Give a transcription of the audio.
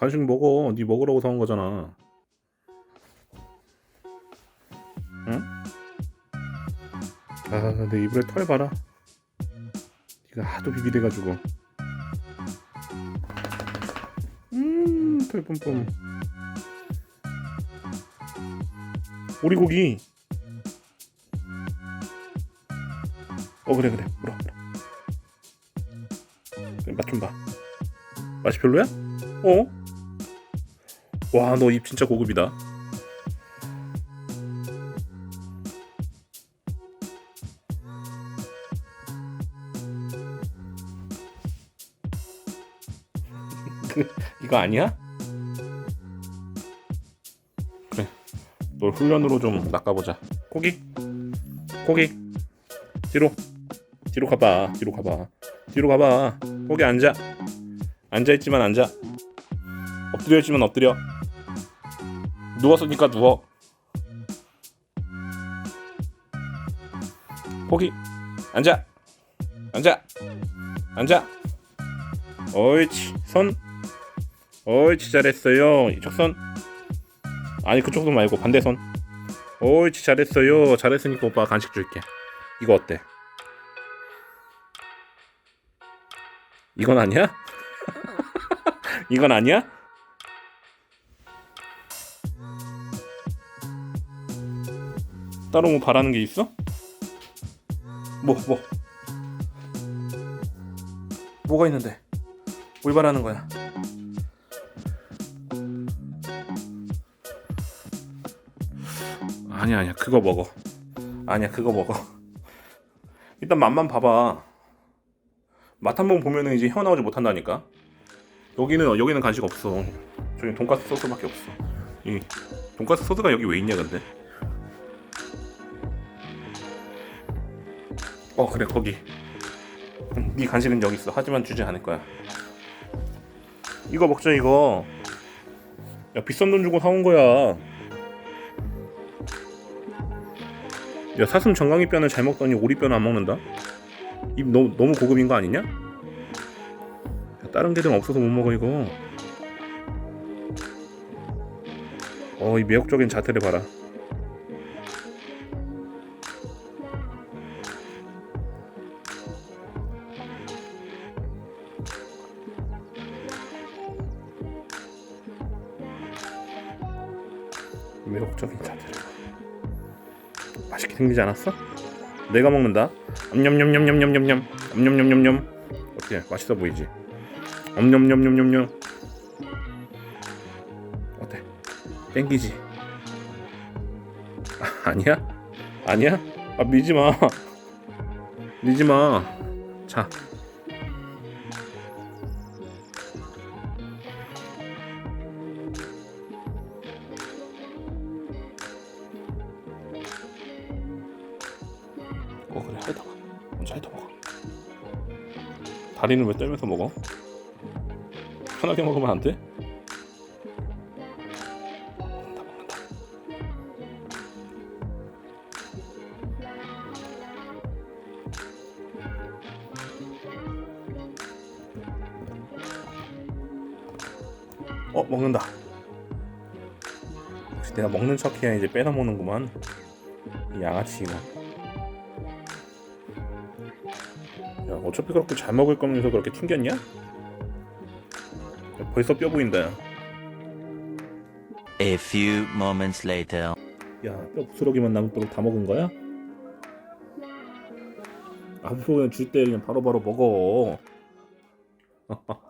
간식 먹어. 네 먹으라고 사온 거잖아. 응? 아, 내 이불에 털 봐라. 네가 하도 비비돼가지고. 음, 털 뿜뿜. 오리고기. 어 그래 그래 물어 물어. 맛좀 봐. 맛이 별로야? 어? 와, 너 입 진짜 고급이다. 그, 이거 아니야? 그래. 널 훈련으로 좀 낚아보자. 고기? 고기? 뒤로. 뒤로 가봐. 뒤로 가봐. 뒤로 가봐. 거기 앉아. 앉아있지만 앉아. 엎드려있지만 엎드려. 누웠으니까 누워. 거기 앉아. 앉아. 앉아. 옳지. 손. 옳지 잘했어요. 이쪽 손. 아니 그쪽 손 말고 반대 손. 옳지 잘했어요. 잘했으니까 오빠 간식 줄게. 이거 어때? 이건 아니야? 이건 아니야? 따로 뭐 바라는 게 있어? 뭐, 뭐? 뭐가 있는데? 뭘 바라는 거야? 아니야, 아니야. 그거 먹어. 아니야, 그거 먹어. 일단 맛만 봐봐. 맛 한 번 보면은 이제 헤어나오지 못한다니까. 여기는 여기는 간식 없어. 저기 돈가스 소스밖에 없어. 이 돈가스 소스가 여기 왜 있냐 근데? 어 그래 거기. 응, 네 간식은 여기 있어. 하지만 주지 않을 거야. 이거 먹자 이거. 야 비싼 돈 주고 사온 거야. 야 사슴 정강이 뼈는 잘 먹더니 오리 뼈는 안 먹는다. 입 너무 너무 고급인 거 아니냐? 야, 다른 게든 없어서 못 먹어 이거. 어 이 매혹적인 자태를 봐라. 매혹적인 봐. 맛있게 생기지 않았어? 내가 먹는다. 엄냠냠냠냠냠냠냠. 엄냠냠냠냠. 어때? 맛있어 보이지? 엄냠냠냠냠냠. 어때? 땡기지? 아, 아니야? 아니야? 아 미지 마. 미지 마. 자. 그래. 핥아봐 먼저 핥아먹어 다리는 왜 떨면서 먹어? 편하게 먹으면 안 돼? 먹는다 먹는다. 어 먹는다. 역시 내가 먹는 척해야 이제 빼다 먹는구만. 이 양아치 이거 야, 어차피 그렇게 잘 먹을 거면서 그렇게 튕겼냐? 야, 벌써 뼈 보인다. 야, A few moments later. 뼈 부스러기만 남도록 다 먹은 거야? 앞으로 그냥 줄때 그냥 바로바로 먹어.